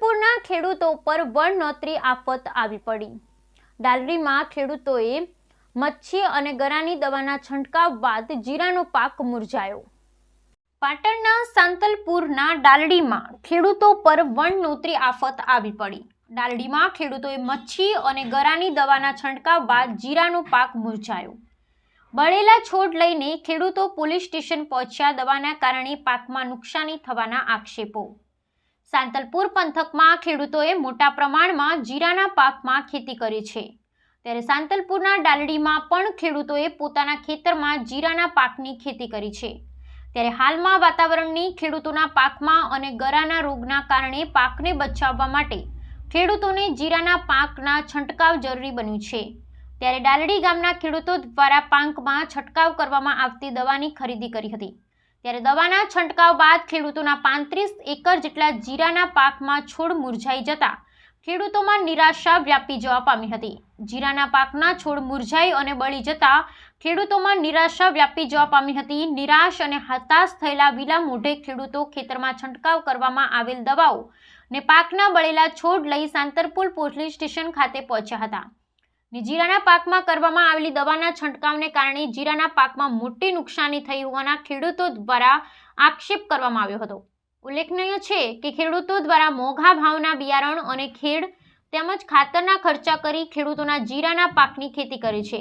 પર વણનોતરી આફત આવી પડી. ડાલરીમાં ખેડૂતોએ મચ્છી અને ગરાની દવાના છંટકાવ બાદ જીરાનો પાક મુરઝાયો. પાટણના સાંતલપુરના ડાલડીમાં ખેડૂતો પર વણનોતરી આફત આવી પડી. ડાલડીમાં ખેડૂતોએ મચ્છી અને ગરાની દવાના છંટકાવ બાદ જીરાનો પાક મુરઝાયો. બળેલા છોડ લઈને ખેડૂતો પોલીસ સ્ટેશન પહોંચ્યા દવાના કારણે પાકમાં નુકસાની થવાના આક્ષેપો. સાંતલપુર પંથકમાં ખેડૂતોએ મોટા પ્રમાણમાં જીરાના પાકમાં ખેતી કરી છે. ત્યારે સાંતલપુરના ડાલડીમાં પણ ખેડૂતોએ પોતાના ખેતરમાં જીરાના પાકની ખેતી કરી છે. ત્યારે હાલમાં વાતાવરણની ખેડૂતોના પાકમાં અને ગરાના રોગના કારણે પાકને બચાવવા માટે ખેડૂતોને જીરાના પાકના છંટકાવ જરૂરી બન્યું છે. ત્યારે ડાલડી ગામના ખેડૂતો દ્વારા પાકમાં છંટકાવ કરવામાં આવતી દવાની ખરીદી કરી હતી. ત્યારે દવાના છંટકાવ બાદ ખેડૂતોના પાંત્રીસ એકર જેટલા જીરાના પાકમાં છોડ મુરઝાઈ જતા ખેડૂતોમાં નિરાશા વ્યાપી જવા પામી હતી. જીરાના પાકના છોડ મુરઝાઈ અને બળી જતા ખેડૂતોમાં નિરાશા વ્યાપી જવા પામી હતી. નિરાશ અને હતાશ થયેલા વિલા મોઢે ખેડૂતો ખેતરમાં છંટકાવ કરવામાં આવેલ દવાઓ ને પાકના બળેલા છોડ લઈ સાંતરપુર પોલીસ સ્ટેશન ખાતે પહોંચ્યા હતા. જીરાના પાકમાં કરવામાં આવેલી દવાના છંટકાવને કારણે જીરાના પાકમાં મોટી નુકસાની થઈ હોવાના ખેડૂતો દ્વારા આક્ષેપ કરવામાં આવ્યો હતો. ઉલ્લેખનીય છે કે ખેડૂતો દ્વારા મોંઘા ભાવના બિયારણ અને ખેડ તેમજ ખાતરના ખર્ચા કરી ખેડૂતોના જીરાના પાકની ખેતી કરે છે.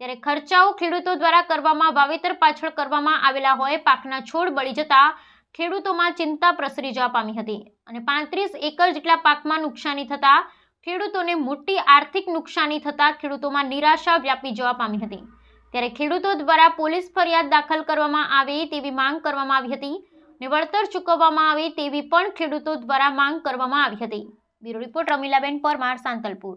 ત્યારે ખર્ચાઓ ખેડૂતો દ્વારા કરવામાં, વાવેતર પાછળ કરવામાં આવેલા હોય પાકના છોડ બળી જતા ખેડૂતોમાં ચિંતા પ્રસરી જવા પામી હતી અને પાંત્રીસ એકર જેટલા પાકમાં નુકસાની થતા ખેડૂતોને મોટી આર્થિક નુકસાની થતા ખેડૂતોમાં નિરાશા વ્યાપી જવા પામી હતી. ત્યારે ખેડૂતો દ્વારા પોલીસ ફરિયાદ દાખલ કરવામાં આવે તેવી માંગ કરવામાં આવી હતી ને વળતર ચૂકવવામાં આવે તેવી પણ ખેડૂતો દ્વારા માંગ કરવામાં આવી હતી. Bureau report Ramilaben Parmar, Santalpur.